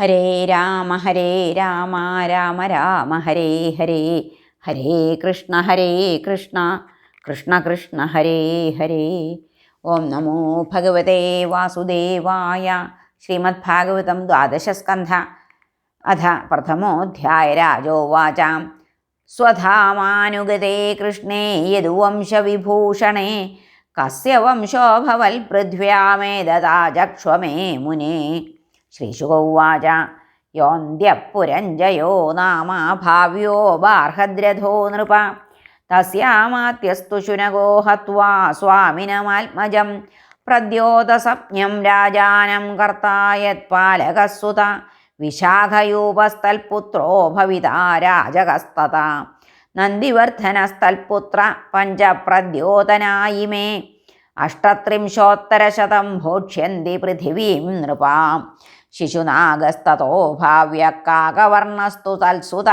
ഹരേ രാമ ഹരേ രാമ രാമ രാമ ഹരേ ഹരേ ഹരേ കൃഷ്ണ ഹരേ കൃഷ്ണ കൃഷ്ണ കൃഷ്ണ ഹരേ ഹരേ. ഓം നമോ ഭഗവതേ വാസുദേവായ ശ്രീമദ്ഭാഗവതം ദ്വാദശസ്കന്ധ അഥ പ്രഥമോധ്യായ രാജോവാചാം. സ്വധാമാനുഗതേ കൃഷ്ണേ യദുവംശവിഭൂഷണേ കസ്യ വംശോ ഭവൽ പൃഥ്വ്യാമേദതാജക്ഷ്വമേ മുനേ. ശ്രീശുകൗവാച യോന്ത്യപ്പുരഞ്ജയോ നാമ ഭാവ്യോ ബാർഹദ്രഥോ നൃപ. തസ്യാമാത്യസ്തു ശുനകോ ഹത്വാ സ്വാമിനമാത്മജം. പ്രദ്യോതസപ്ഞം രാജാനം കർത്തായത്പാലകസുത വിശാഖയൂപസ്ഥൽപുത്രോ ഭവിതാ രാജകസ്തത. പഞ്ചപ്രദ്യോതനായി മേ അഷ്ടത്രിംശോത്തരശതം ഭോക്ഷ്യന്തി പൃഥിവീം നൃപാം. ശിശുനാഗസ്തോ ഭാവ്യ കാകവർണസ്തു തൽസുത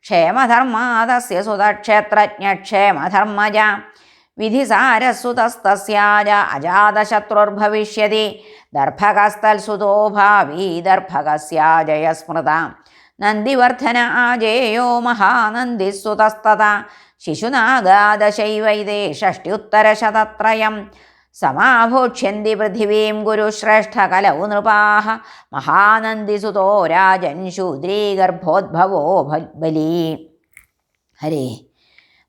ക്ഷേമധർമാതസ്യ സുതക്ഷേത്രജ്ഞക്ഷേമധർമ്മജ. വിധിസാരസുതസ്തസ്യാജ അജാതശത്രുർഭവിഷ്യതി. ദർഭകസ്തൽസുതോ ഭാവി ദർഭകസ്യാജയ സ്മൃത നന്ദിവർദ്ധന ആജേയോ മഹാനന്ദിസുതസ്തത ശിശുനാഗാദശൈവൈതേ ഷഷ്ട്യുത്തരശതത്രയം. സമാഭോക്ഷ്യന്തി പൃഥിവീം ഗുരുശ്രേഷ്ഠകലൗ നൃപാः മഹാനന്ദിസുതോ രാജൻ ശൂദ്രീഗർഭോദ്ഭവോ ബലി. ഹരേ.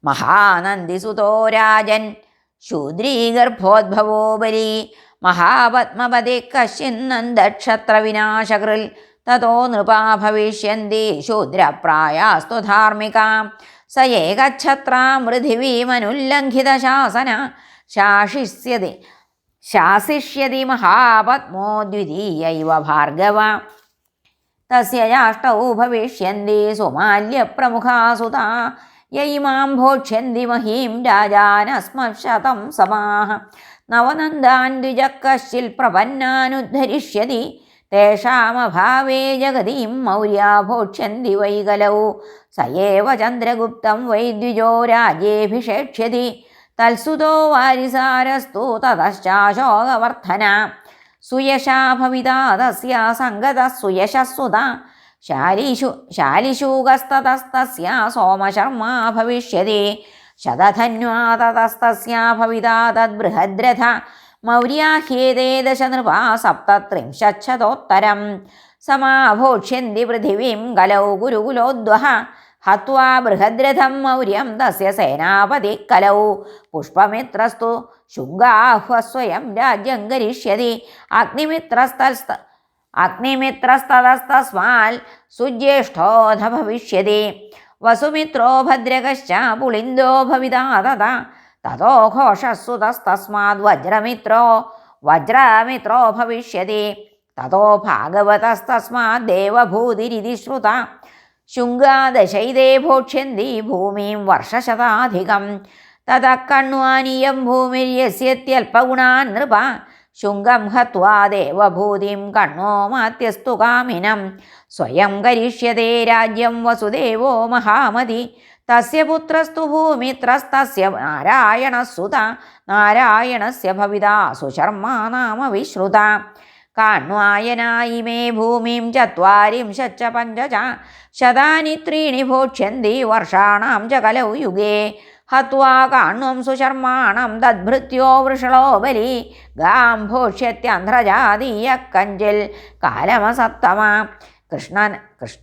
മഹാനന്ദിസുതോ രാജൻ ശൂദ്രീഗർഭോദ്ഭവോ ബലി. മഹാപത്മപതി കശ്യന്നന്തക്ഷത്രവിനാശകൃൽ തതോ നൃപാ ഭവിഷ്യന്തി ശൂദ്രപ്രായാസ്തു ധാർമ്മികാം. സ ഏകച്ഛത്രാം പൃഥിവീമനുല്ലംഘിതശാസന ശാസിഷ്യതി. ശാസിഷ്യതി മഹാപത്മോ ദ്വിതീയൈവ ഭാർഗവ. തസ്യ യാഷ്ടൗ ഭവിഷ്യന്തി സുമാല്യപ്രമുഖാസുതാ. യൈമാം ഭോക്ഷ്യന്തി മഹീം രാജാനസ്മശതം സമാഹ. നവനന്ദാൻ ദ്വിജക്കശ്ചിൽ പ്രപന്നാനുദ്ധരിഷ്യതി. തേഷാമഭാവേ ജഗതീം മൗര്യാ ഭോക്ഷ്യന്തി വൈകലൗ. സയേവ ചന്ദ്രഗുപ്തം വൈ ദ്വിജോ തൽസുതോ വാരിസാരസ്തു തതശ്ചാശോകവർദ്ധന. സുയശാ ഭവിതാ തസ്യ സംഗത സുയശസ്സുത. ശാലിഷു ശാലിശൂകസ്തതസ്തസ്യ സോമശർമ്മ ഭവിഷ്യതി. ശതധന്വാതതസ്തസ്യ ഭവിതാ തദ്ബൃഹദ്രഥ. മൗര്യാഹ്യേതേ ദശനൃപാ സപ്തത്രിംശതോത്തരം സമാഭോക്ഷ്യന്തി പൃഥിവീം കലൗ ഗുരുകുലോദ്വഹ. ഹത്വാ ബൃഹദ്രഥം മൗര്യം തസ്യ സേനാപതി കലൗ പുഷ്പമിത്രസ്തു ശുംഗാഹ്വസ്വയം രാജ്യം കരിഷ്യതി അഗ്നിമിത്രസ്തൽസ്ത അഗ്നിമിത്രസ്തതസ്തസ്മാൽ സുജ്യേഷ്ഠോധ ഭവിഷ്യതി വസുമിത്രോ ഭദ്രകശ്ച പുളിന്ദോ ഭവിതാ തഥാ തതോ ഘോഷസ്സുതസ്തസ്മാത് വജ്രമിത്രോ വജ്രമിത്രോ ഭവിഷ്യതി തതോ ഭാഗവതസ്തസ്മാത് ദേവഭൂതിരിതി ശ്രുത ശുങ്കാദശൈതേ ഭോക്ഷ്യന്തി ഭൂമിയും വർഷശതാധികം. തത കണ്വാനീയം ഭൂമിര്യസ്യത്യൽപഗുണാൻ നൃപ. ശുങ്കം ഹത്വാ ദേവഭൂതിം കണ്ണോ മാത്യസ്തു കാമിനം. സ്വയം കരിഷ്യതേ രാജ്യം വസുദേവോ മഹാമതി. തസ്യ പുത്രസ്തു ഭൂമിത്രസ്തസ്യ നാരായണസുത നാരായണസ്യ ഭവിതാ സുശർമാ നാമ വിശ്രുത കാണ്വായനായി മേ ഭൂമിം ചത്വാരിംശച്ച പഞ്ചച ശതാനി ത്രീണി ഭോക്ഷ്യന്തി വർഷാണാം ച കലൗ യുഗേ. ഹത്വാ കാണ്വം സുശർമാണം തദ്ഭൃത്യോ വൃഷളോ ബലി. ഗാം ഭോക്ഷ്യത്യന്ധ്രജാതീയ കഞ്ചിൽ കാലമസത്തമ കൃഷ്ണൻ കൃഷ്ണ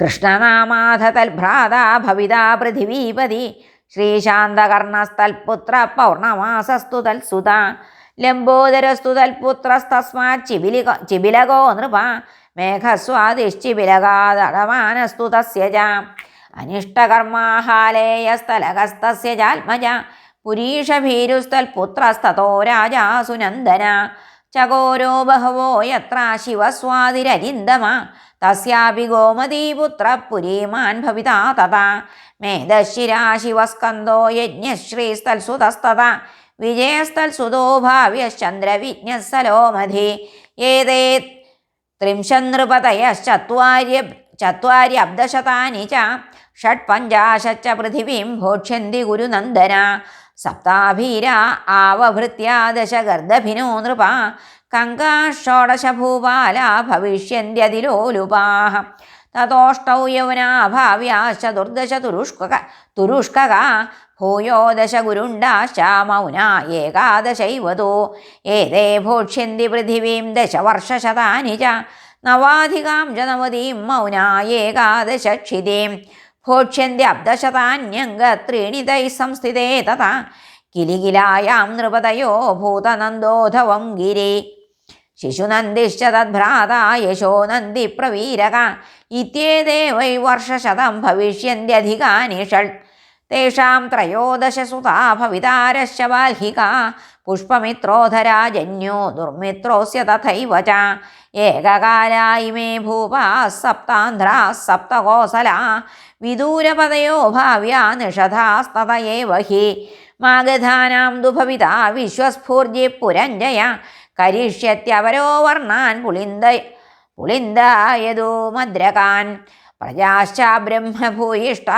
കൃഷ്ണനാമാധതൽഭ്രാത ഭവിതാ പൃഥിവീപതി. ശ്രീശാന്തകർണസ്തൽപുത്ര പൗർണമാസസ്തു തൽസുത ലംബോദരസ്തു നൃപ മേഘസ്വാദിശ്ചിബിലകാദടമാനസ്തു തസ്യ ച അനിഷ്ടകർമാഹാലേയസ്ഥലകസ്തസ്യ ചാത്മജ പുരീഷഭീരുസ്തൽപുത്രസ്തോ രാജാ സുനന്ദന. ചകോരോ ബഹവോ യത്ര ശിവസ്വാതിരരിന്ദമ തസ്യാപി ഗോമതീപുത്ര പുരീമാൻ ഭവിതാ തഥാ. മേധശിരാ ശിവസ്കന്ദോ യജ്ഞശ്രീസ്തൽസുതസ്തത വിജയസ്ഥൽസുതോ ഭാവ്യശ്ചന്ദ്രവിജ്ഞസലോമധി ഏതേ ത്രിംശന്നൃപതയശ്ചത്വാര്യ ചത്വാര്യബ്ദശതാനി ച ഷട്പഞ്ചാശച്ച പൃഥിവീം ഭോക്ഷ്യന്തി ഗുരുനന്ദന. സപ്താഭീര ആവഭൃത്യ ദശഗർദഭിനോ നൃപ കങ്കാഷോടശഭൂപാല ഭവിഷ്യന്ത്യതിലോലുപാഹ. തതോഷ്ടൗ യൗവനാഭാവ്യാശ്ച ദുർദശ തുരുഷ്ക തുരുഷ്കക ഭൂയോ ദശ ഗുരുണ്ടാശ്ച മൗന ഏകാദശൈവതോ. ഏതേ ഭോക്ഷ്യന്തി പൃഥിവീം ദശവർഷശതാനി ച നവാധികാം ജനവതീം നവതീം മൗന ഏകാദശക്ഷിതീം. ഭോക്ഷ്യന്തി അബ്ദശതാന്യംഗത്രീണി തൈ സംസ്ഥിതേ തഥാ. കിലികിലായാം നൃപതയോ ഭൂതനന്ദോധവം ഗിരി. ശിശുനന്ദിശ്ച തദ്ഭ്രാത യശോ നന്ദി പ്രവീരക. ഇത്യേതേ വൈ വർഷശതം ഭവിഷ്യന്ത്യധികാനി ഷഡ് തേഷാം ത്രയോദശസുതാ ഭവിതാരശ്ച ബാൽഹിക. പുഷ്പമിത്രോധരാജന്യോ ദുർമിത്രോസ്യ തഥൈവ ച. ഏകകാലാ ഇമേ ഭൂപാ സപ്താന്ധ്രാ സപ്തകോസല. വിദൂരപദയോ ഭാവ്യ നിഷധാസ്തതയേവ ഹി. മാഗധാനാം ദുഭവിത വിശ്വസ്ഫൂർജി പുരഞ്ജയ. കരിഷ്യത്യവരോ വർണാൻ പുളിന്ദ പുളിന്ദയതു മദ്രകാൻ. പ്രജാശ്ച ബ്രഹ്മഭൂയിഷ്ട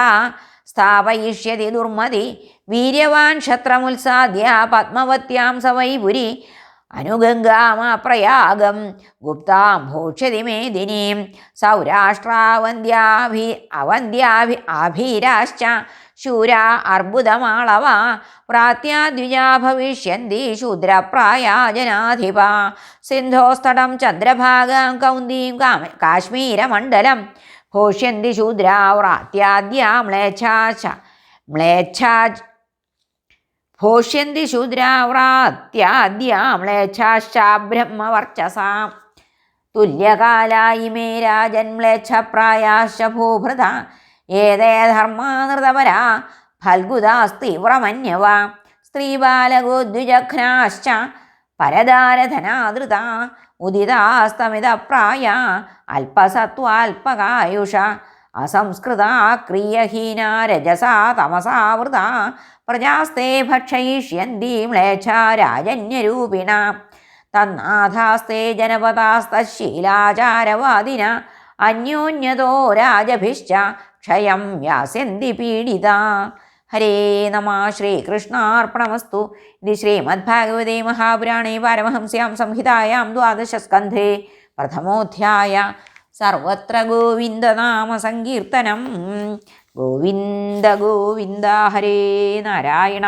സ്ഥാപയിഷ്യതി ദുർമതി വീര്യവാൻ ക്ഷത്രമുത്സാദ്യ പത്മവത്യാം സവൈപുരി അനുഗംഗാമപ്രയാഗം ഗുപ്താം ഭോക്ഷ്യതി മേദിനീം സൗരാഷ്ട്രാവന്ധ്യാഭി അവന്ധ്യാഭി ആഭീരാശ്ച ശൂരാ അർബുദമാളവ പ്രാത്യാദ്വിജാ ഭവിഷ്യന്തി ശൂദ്രപ്രായാ ജനാധിപ സിന്ധോസ്തടം ചന്ദ്രഭാഗം കൗന്ദീം കാശ്മീരമണ്ഡലം ഭോഷ്യന്തി ശൂദ്രാ വ്രാത്യാദ്യാ മ്ലേച്ഛാച്ച മ്ലേച്ഛാ ഘോഷ്യന്തി ശൂദ്രാവ്രാത്യാദ്യ ബ്രഹ്മവർച്ചസാം തുല്യകാലായി മേ രാജൻ മ്ലേച്ഛപ്രായാശ ഭൂഭൃത. ഏതേ ധർമാനൃതപരാ ഫൽഗുദാസ്തീവ്രമന്യവ. സ്ത്രീബാലഗോദ്വിജഘ്നാശ്ച പരദാരധനാദൃത ഉദിതാസ്തമിത പ്രായ അല്പസത്വാൽപകായുഷ അസംസ്കൃത ക്രിയഹീന രജസാ തമസാവൃത പ്രജാസ്തേ ഭക്ഷയിഷ്യന്തി മ്ലേച്ഛ തന്നാഥാസ്തേ ജനപദാസ്തശീലാചാരവാദിന അന്യോന്യതോ രാജഭിശ്ച ക്ഷയം വ്യാസ്യന്തി പീഡിത. ഹരേ നമ ശ്രീകൃഷ്ണാർപ്പണമസ്തു. ഇത് ശ്രീമദ്ഭാഗവതേ മഹാപുരാണേ പാരമഹംസ്യാം സംഹിതായാം ദ്വാദശസ്കന്ധേ. പ്രഥമോധ്യായ സർവത്ര ഗോവിന്ദനാമസങ്കീർത്തനം ഗോവിന്ദ ഗോവിന്ദ ഹരേ നാരായണ.